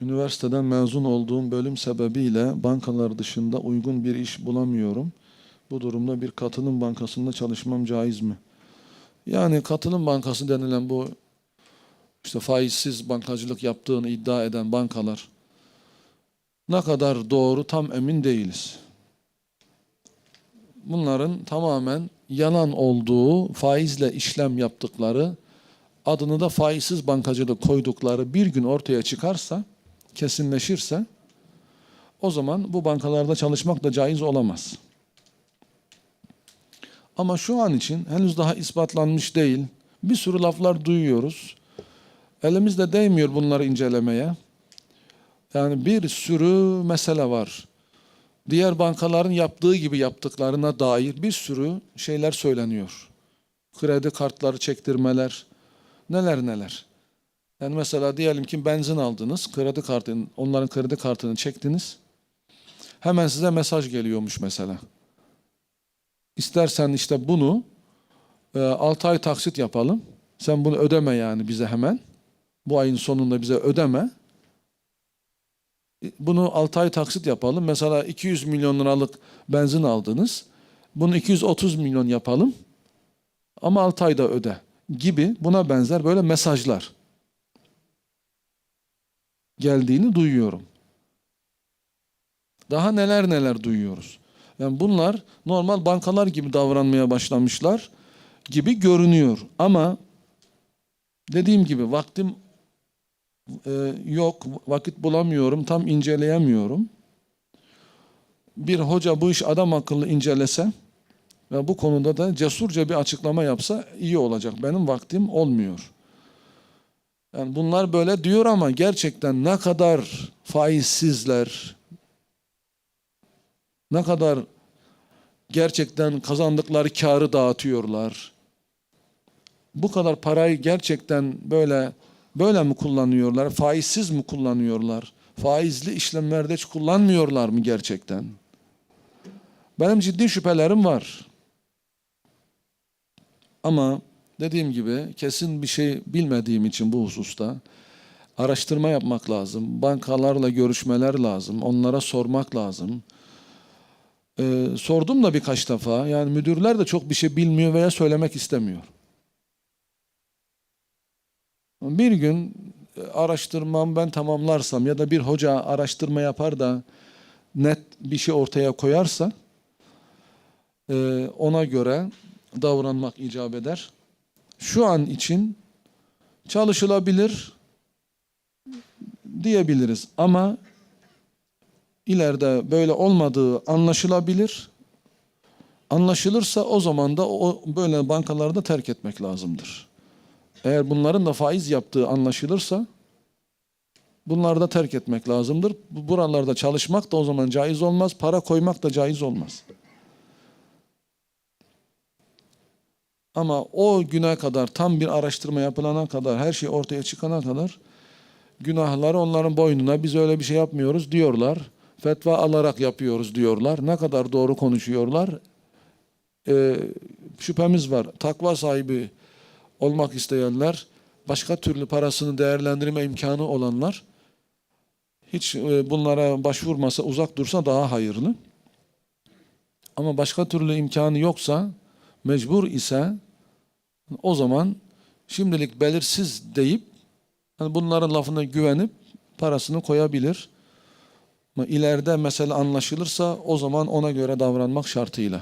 Üniversiteden mezun olduğum bölüm sebebiyle bankalar dışında uygun bir iş bulamıyorum. Bu durumda bir katılım bankasında çalışmam caiz mi? Yani katılım bankası denilen bu işte faizsiz bankacılık yaptığını iddia eden bankalar ne kadar doğru tam emin değiliz. Bunların tamamen yalan olduğu, faizle işlem yaptıkları, adını da faizsiz bankacılık koydukları bir gün ortaya çıkarsa, kesinleşirse o zaman bu bankalarda çalışmak da caiz olamaz. Ama şu an için henüz daha ispatlanmış değil. Bir sürü laflar duyuyoruz. Elimizde değmiyor bunları incelemeye. Yani bir sürü mesele var. Diğer bankaların yaptığı gibi yaptıklarına dair bir sürü şeyler söyleniyor. Kredi kartları çektirmeler, neler neler. Yani mesela diyelim ki benzin aldınız, kredi kartını, onların kredi kartını çektiniz. Hemen size mesaj geliyormuş mesela. İstersen işte bunu 6 ay taksit yapalım. Sen bunu ödeme yani bize hemen. Bu ayın sonunda bize ödeme. Bunu 6 ay taksit yapalım. Mesela 200 milyon liralık benzin aldınız. Bunu 230 milyon yapalım. Ama 6 ayda öde gibi buna benzer böyle mesajlar geldiğini duyuyorum. Daha neler neler duyuyoruz. Yani bunlar normal bankalar gibi davranmaya başlamışlar gibi görünüyor. Ama dediğim gibi vaktim e, yok, vakit bulamıyorum, tam inceleyemiyorum. Bir hoca bu iş adam akıllı incelese ve bu konuda da cesurca bir açıklama yapsa iyi olacak. Benim vaktim olmuyor. Yani bunlar böyle diyor ama gerçekten ne kadar faizsizler, ne kadar gerçekten kazandıkları karı dağıtıyorlar. Bu kadar parayı gerçekten böyle böyle mi kullanıyorlar? Faizsiz mi kullanıyorlar? Faizli işlemlerde hiç kullanmıyorlar mı gerçekten? Benim ciddi şüphelerim var. Ama dediğim gibi kesin bir şey bilmediğim için bu hususta araştırma yapmak lazım. Bankalarla görüşmeler lazım. Onlara sormak lazım. Ee, sordum da birkaç defa. Yani müdürler de çok bir şey bilmiyor veya söylemek istemiyor. Bir gün araştırmam ben tamamlarsam ya da bir hoca araştırma yapar da net bir şey ortaya koyarsa e, ona göre davranmak icap eder. Şu an için çalışılabilir diyebiliriz ama ileride böyle olmadığı anlaşılabilir. Anlaşılırsa o zaman da o böyle bankalarda terk etmek lazımdır. Eğer bunların da faiz yaptığı anlaşılırsa bunları da terk etmek lazımdır. Bu- Buralarda çalışmak da o zaman caiz olmaz, para koymak da caiz olmaz. Ama o güne kadar tam bir araştırma yapılana kadar, her şey ortaya çıkana kadar günahları onların boynuna biz öyle bir şey yapmıyoruz diyorlar. Fetva alarak yapıyoruz diyorlar. Ne kadar doğru konuşuyorlar? Ee, şüphemiz var. Takva sahibi olmak isteyenler, başka türlü parasını değerlendirme imkanı olanlar hiç e, bunlara başvurmasa, uzak dursa daha hayırlı. Ama başka türlü imkanı yoksa, mecbur ise o zaman şimdilik belirsiz deyip yani bunların lafına güvenip parasını koyabilir. Ama ileride mesele anlaşılırsa o zaman ona göre davranmak şartıyla.